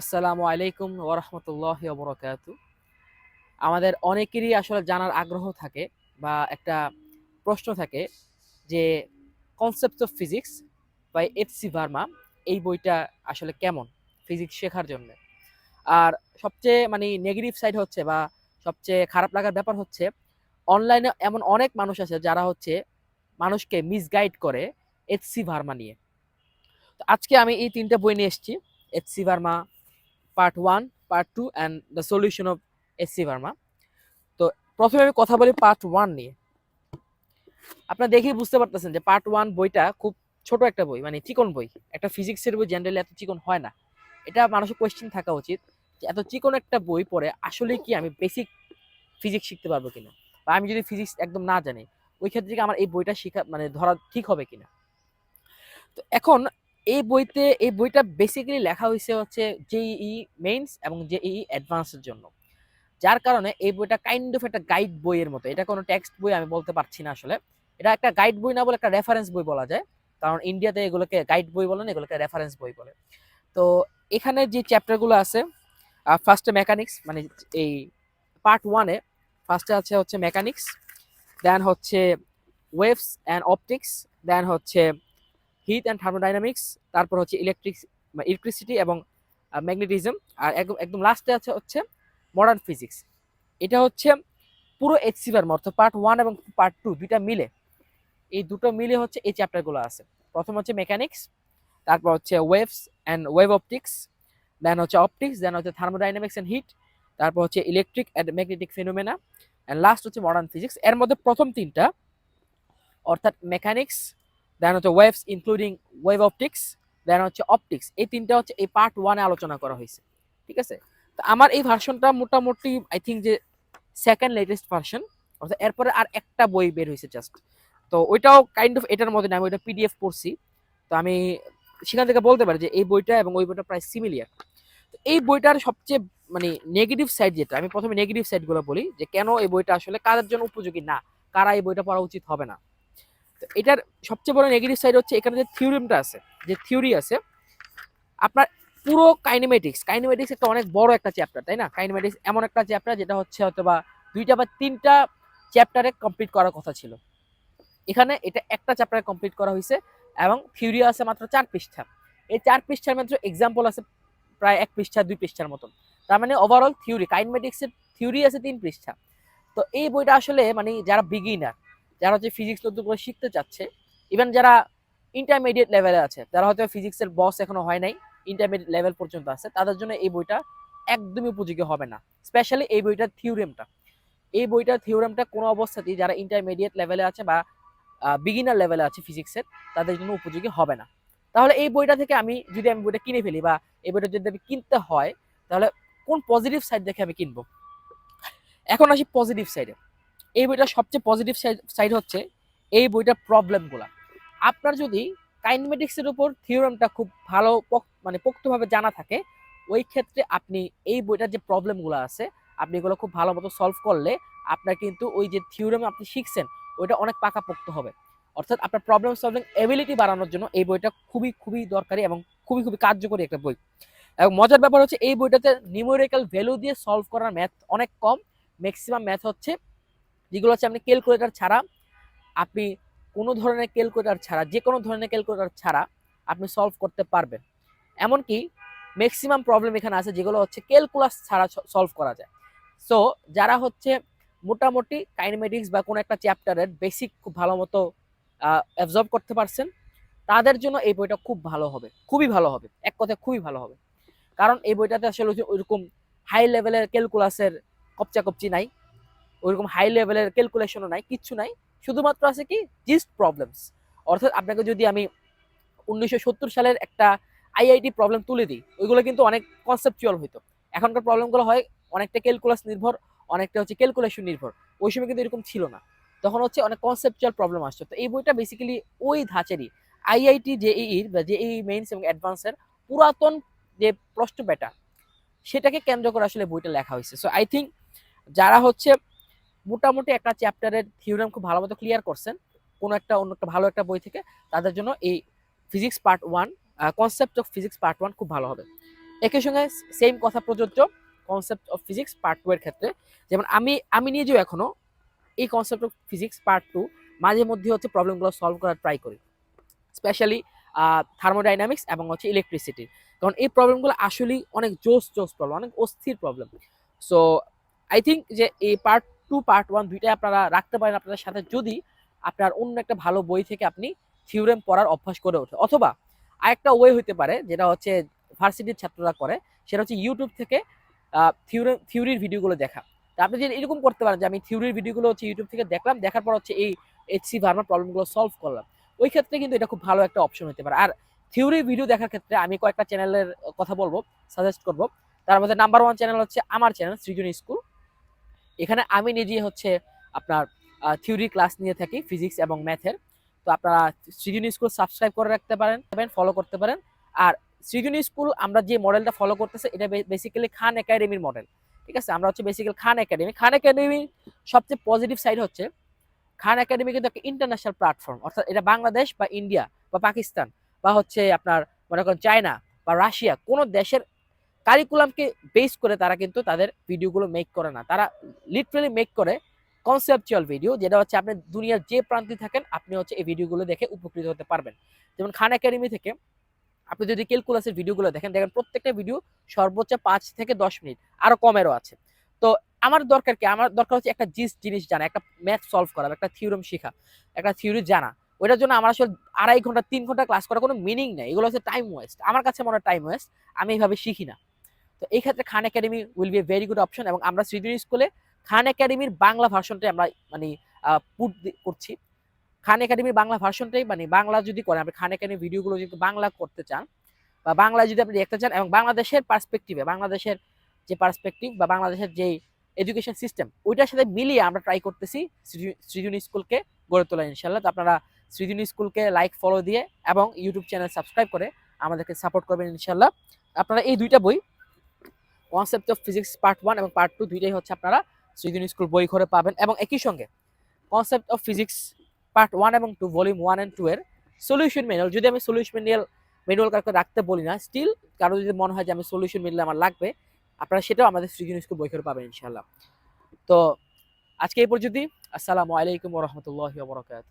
আসসালামু আলাইকুম ওরহমতুল্লাহ বরকাত। আমাদের অনেকেরই আসলে জানার আগ্রহ থাকে বা একটা প্রশ্ন থাকে যে concept of physics by F C Verma এই বইটা আসলে কেমন ফিজিক্স শেখার জন্য? আর সবচেয়ে মানে নেগেটিভ সাইড হচ্ছে বা সবচেয়ে খারাপ লাগার ব্যাপার হচ্ছে অনলাইনে এমন অনেক মানুষ আছে যারা হচ্ছে মানুষকে মিসগাইড করে এইচ সি ভার্মা নিয়ে। তো আজকে আমি এই তিনটা বই নিয়ে এসেছি H C Verma part one part two and the solution of S C Verma তো প্রথমে আমি কথা বলি পার্ট ওয়ান নিয়ে। আপনারা দেখেই বুঝতে পারতেছেন যে পার্ট ওয়ান বইটা খুব ছোট একটা বই মানে চিকন বই। একটা ফিজিক্সের বই জেনারেলি এত চিকন হয় না। এটা মানুষের কোয়েশ্চেন থাকা উচিত যে এত চিকন একটা বই পড়ে আসলে কি আমি বেসিক ফিজিক্স শিখতে পারব কিনা? বা আমি যদি ফিজিক্স একদম না জানি, ওই ক্ষেত্রে আমার এই বইটা শেখা মানে ধরা ঠিক হবে কিনা? তো এখন এই বইতে, এই বইটা বেসিক্যালি লেখা হয়েছে হচ্ছে জেইই মেইনস এবং জেইই অ্যাডভান্সের জন্য। যার কারণে এই বইটা কাইন্ড অফ একটা গাইড বইয়ের মতো। এটা কোনো টেক্সট বই আমি বলতে পারছি না আসলে। এটা একটা গাইড বই না বলে একটা রেফারেন্স বই বলা যায়। কারণ ইন্ডিয়াতে এগুলোকে গাইড বই বলে না, এগুলোকে রেফারেন্স বই বলে। তো এখানে যে চ্যাপ্টারগুলো আছে ফার্স্টে মেকানিক্স মানে এই পার্ট ওয়ানে ফার্স্টে আছে হচ্ছে মেকানিক্স দেন হচ্ছে ওয়েভস অ্যান্ড অপটিক্স দেন হচ্ছে হিট অ্যান্ড থার্মোডাইনামিক্স, তারপর হচ্ছে ইলেকট্রিক ইলেকট্রিসিটি এবং ম্যাগনেটিজম আর একদম একদম লাস্টে আছে হচ্ছে মডার্ন ফিজিক্স এটা হচ্ছে পুরো এইচসিভার অর্থাৎ পার্ট ওয়ান এবং পার্ট টু দুইটা মিলে, এই দুটো মিলে হচ্ছে এই চ্যাপ্টারগুলো আছে। প্রথম হচ্ছে মেকানিক্স তারপর হচ্ছে waves and wave optics then হচ্ছে অপটিক্স দেন হচ্ছে থার্মোডাইনামিক্স অ্যান্ড হিট তারপর হচ্ছে electric and magnetic phenomena and last হচ্ছে মডার্ন ফিজিক্স এর মধ্যে প্রথম তিনটা, অর্থাৎ মেকানিক্স দেন হচ্ছে waves including wave optics then হচ্ছে অপটিক্স এই তিনটা হচ্ছে এই পার্ট ওয়ানে আলোচনা করা হয়েছে। ঠিক আছে? তো আমার এই ভার্সনটা মোটামুটি আই থিঙ্ক যে সেকেন্ড লেটেস্ট ভার্সন অর্থাৎ এরপরে আর একটা বই বের হয়েছে জাস্ট তো ওইটাও কাইন্ড অফ এটার মধ্যে আমি ওইটা পিডিএফ পড়ছি। তো আমি সেখান থেকে বলতে পারি যে এই বইটা এবং ওই বইটা প্রায় সিমিলিয়ার তো এই বইটার সবচেয়ে মানে নেগেটিভ সাইড যেটা, আমি প্রথমে নেগেটিভ সাইডগুলো বলি যে কেন এই বইটা আসলে কাদের জন্য উপযোগী? না, কারা এই বইটা পড়া উচিত হবে না? তো এটার সবচেয়ে বড় নেগেটিভ সাইড হচ্ছে এখানে যে থিওরিমটা আছে, যে থিওরি আছে, আপনার পুরো কাইনেমেটিক্স কাইনেমেটিক্স একটা অনেক বড় একটা চ্যাপ্টার তাই না? কাইনেমেটিক্স এমন একটা চ্যাপ্টার যেটা হচ্ছে হয়তো বা দুইটা বা তিনটা চ্যাপ্টারে কমপ্লিট করার কথা ছিল। এখানে এটা একটা চ্যাপ্টারে কমপ্লিট করা হয়েছে এবং থিওরি আছে মাত্র চার পৃষ্ঠা। এই চার পৃষ্ঠার মাত্র এক্সাম্পল আছে প্রায় এক পৃষ্ঠা, দুই পৃষ্ঠার মতন। তার মানে ওভারঅল থিওরি কাইনমেটিক্সের থিওরি আছে তিন পৃষ্ঠা। তো এই বইটা আসলে মানে যারা বিগিনার যারা হচ্ছে ফিজিক্স করে শিখতে চাচ্ছে ইভেন যারা ইন্টারমিডিয়েট লেভেলে আছে, যারা হয়তো ফিজিক্সের বস এখনও হয় নাই ইন্টারমিডিয়েট লেভেল পর্যন্ত আছে, তাদের জন্য এই বইটা একদমই উপযোগী হবে না স্পেশালি এই বইটার থিওরেমটা এই বইটার থিওরেমটা কোনো অবস্থাতেই যারা ইন্টারমিডিয়েট লেভেলে আছে বা বিগিনার লেভেলে আছে ফিজিক্সের তাদের জন্য উপযোগী হবে না। তাহলে এই বইটা থেকে আমি যদি আমি বইটা কিনে ফেলি বা এই বইটা যদি আমি কিনতে হয়, তাহলে কোন পজিটিভ সাইড দেখে আমি কিনবো? এখন আসি পজিটিভ সাইডে এই বইটার সবচেয়ে পজিটিভ সাইড হচ্ছে এই বইটার প্রবলেমগুলো আপনার যদি কাইনমেটিক্সের উপর থিওরামটা খুব ভালো মানে পোক্তভাবে জানা থাকে, ওই ক্ষেত্রে আপনি এই বইটার যে প্রবলেমগুলো আছে, আপনি এগুলো খুব ভালো মতো সলভ করলে আপনার কিন্তু ওই যে থিওরাম আপনি শিখছেন, ওইটা অনেক পাকাপোক্ত হবে। অর্থাৎ আপনার প্রবলেম সলভিং এবিলিটি বাড়ানোর জন্য এই বইটা খুবই খুবই দরকারি এবং খুবই খুবই কার্যকরী একটা বই। এবং মজার ব্যাপার হচ্ছে এই বইটাতে নিউমেরিক্যাল ভ্যালু দিয়ে সলভ করার ম্যাথ অনেক কম ম্যাক্সিমাম ম্যাথ হচ্ছে যেগুলো হচ্ছে আপনি ক্যালকুলেটার ছাড়া, আপনি কোনো ধরনের ক্যালকুলেটার ছাড়া, যে কোনো ধরনের ক্যালকুলেটার ছাড়া আপনি সলভ করতে পারবেন। এমনকি ম্যাক্সিমাম প্রবলেম এখানে আছে, যেগুলো হচ্ছে ক্যালকুলাস ছাড়া সলভ করা যায়। সো যারা হচ্ছে মোটামুটি কাইনেমেটিক্স বা কোনো একটা চ্যাপ্টারের বেসিক খুব ভালো মতো অ্যাবজর্ব করতে পারছেন, তাদের জন্য এই বইটা খুব ভালো হবে। খুবই ভালো হবে। এক কথায় খুবই ভালো হবে। কারণ এই বইটাতে আসলে ওইরকম হাই লেভেলের ক্যালকুলাসের কপচা কপচি নাই। ওইরকম হাই লেভেলের ক্যালকুলেশনও নাই, কিচ্ছু নাই। শুধুমাত্র আছে কি? জিস্ট প্রবলেমস অর্থাৎ আপনাকে যদি আমি উনিশশো সত্তর সালের একটা আইআইটি প্রবলেম তুলে দিই, ওইগুলো কিন্তু অনেক কনসেপচুয়াল হইতো। এখনকার প্রবলেমগুলো হয় অনেকটা ক্যালকুলাস নির্ভর, অনেকটা হচ্ছে ক্যালকুলেশন নির্ভর। ওই সময় কিন্তু এরকম ছিল না। তখন হচ্ছে অনেক কনসেপচুয়াল প্রবলেম আসছে। তো এই বইটা বেসিক্যালি ওই ধাঁচেরই। আইআইটি জেইর বা জেই মেইনস এবং অ্যাডভান্সের পুরাতন যে প্রশ্ন প্যাটার্ন সেটাকে কেন্দ্র করে আসলে বইটা লেখা হয়েছে। সো আই থিঙ্ক যারা হচ্ছে মোটামুটি একটা চ্যাপ্টারের থিওরাম খুব ভালো মতো ক্লিয়ার করছেন। কোনো একটা অন্য একটা ভালো একটা বই থেকে। তাদের জন্য এই physics part one concept of physics part one খুব ভালো হবে। একই সঙ্গে সেম কথা প্রযোজ্য concept of physics part two এর ক্ষেত্রে। যেমন আমি আমি নিজেও এখনও এই concept of physics part two মাঝে মধ্যে হচ্ছে প্রবলেমগুলো সলভ করার ট্রাই করি। স্পেশালি থার্মোডাইনামিক্স এবং হচ্ছে ইলেকট্রিসিটি কারণ এই প্রবলেমগুলো আসলেই অনেক জোস জোস প্রবলেম অনেক অস্থির প্রবলেম সো আই থিঙ্ক যে এই পার্ট টু পার্ট ওয়ান দুইটাই আপনারা রাখতে পারেন আপনাদের সাথে যদি আপনার অন্য একটা ভালো বই থেকে আপনি থিওরেম পড়ার অভ্যাস করে ওঠে। অথবা আরেকটা ওয়ে হতে পারে, যেটা হচ্ছে ভার্সিটির ছাত্ররা করে, সেটা হচ্ছে ইউটিউব থেকে থিওরি থিওরির ভিডিওগুলো দেখা। তা আপনি যদি এরকম করতে পারেন যে আমি থিওরির ভিডিওগুলো হচ্ছে ইউটিউব থেকে দেখলাম, দেখার পর হচ্ছে এই এইচসি ভার্মার প্রবলেমগুলো সলভ করলাম। ওই ক্ষেত্রে কিন্তু এটা খুব ভালো একটা অপশন হতে পারে। আর থিওরি ভিডিও দেখার ক্ষেত্রে আমি কয়েকটা চ্যানেলের কথা বলব সাজেস্ট করব। তার মধ্যে নাম্বার ওয়ান চ্যানেল হচ্ছে আমার চ্যানেল সৃজন স্কুল এখানে আমি নিজে হচ্ছে আপনার থিওরি ক্লাস নিয়ে থাকি ফিজিক্স এবং ম্যাথের তো আপনারা সৃজন স্কুল সাবস্ক্রাইব করে রাখতে পারেন ফলো করতে পারেন। আর সৃজন স্কুল আমরা যে মডেলটা ফলো করতেছে, এটা বেসিক্যালি খান একাডেমির মডেল ঠিক আছে? আমরা হচ্ছে বেসিক্যালি খান একাডেমি খান একাডেমির সবচেয়ে পজিটিভ সাইড হচ্ছে খান একাডেমি কিন্তু একটা ইন্টারন্যাশনাল প্ল্যাটফর্ম অর্থাৎ এটা বাংলাদেশ বা ইন্ডিয়া বা পাকিস্তান বা হচ্ছে আপনার মনে করেন চায়না বা রাশিয়া কোনো দেশের কারিকুলামকে বেস করে তারা কিন্তু তাদের ভিডিওগুলো মেক করে না। তারা লিটারালি মেক করে কনসেপচুয়াল ভিডিও যেটা হচ্ছে আপনি দুনিয়ার যে প্রান্তে থাকেন, আপনি হচ্ছে এই ভিডিওগুলো দেখে উপকৃত হতে পারবেন। যেমন খান একাডেমি থেকে আপনি যদি ক্যালকুলাসের ভিডিওগুলো দেখেন দেখেন প্রত্যেকটা ভিডিও সর্বোচ্চ পাঁচ থেকে দশ মিনিট আরও কমেরও আছে। তো আমার দরকার কি? আমার দরকার হচ্ছে একটা জিস জিনিস জানা, একটা ম্যাথ সলভ করা, একটা থিওরম শেখা, একটা থিওরি জানা। ওইটার জন্য আমার আসলে আড়াই ঘণ্টা, তিন ঘণ্টা ক্লাস করার কোনো মিনিং নেই। এগুলো হচ্ছে টাইম ওয়েস্ট আমার কাছে মনে হয় টাইম ওয়েস্ট আমি এইভাবে শিখি না। তো এই ক্ষেত্রে Khan Academy will be a very good option এবং আমরা সৃজন স্কুলে খান একাডেমির বাংলা ভার্সনটাই আমরা মানে পুট করছি। খান একাডেমির বাংলা ভার্সনটাই মানে বাংলা যদি করেন, আপনি খান একাডেমি ভিডিওগুলো যদি বাংলা করতে চান বা বাংলায় যদি আপনি দেখতে চান এবং বাংলাদেশের পার্সপেক্টিভে বাংলাদেশের যে পার্সপেক্টিভ বা বাংলাদেশের যে এডুকেশন সিস্টেম ওইটার সাথে মিলিয়ে আমরা ট্রাই করতেছি সৃজন স্কুলকে গড়ে তোলা ইনশাল্লাহ তো আপনারা সৃজন স্কুলকে লাইক ফলো দিয়ে এবং ইউটিউব চ্যানেল সাবস্ক্রাইব করে আমাদেরকে সাপোর্ট করবেন ইনশাল্লাহ আপনারা এই দুইটা বই concept of physics part one এবং পার্ট টু দুইটাই হচ্ছে আপনারা সৃজন স্কুল বই করে পাবেন এবং একই সঙ্গে concept of physics part one এবং two volume one and two এর সলিউশন ম্যানুয়াল যদি আমি সলিউশন ম্যানুয়াল ম্যানুয়াল কাউকে রাখতে বলি না স্টিল কারও যদি মনে হয় যে আমি সলিউশন ম্যানুয়াল আমার লাগবে, আপনারা সেটাও আমাদের সৃজন স্কুল বই করে পাবেন ইনশাল্লাহ তো আজকে এই পর্যন্তই, আসসালামু আলাইকুম রহমতুল্লাহ বরকাত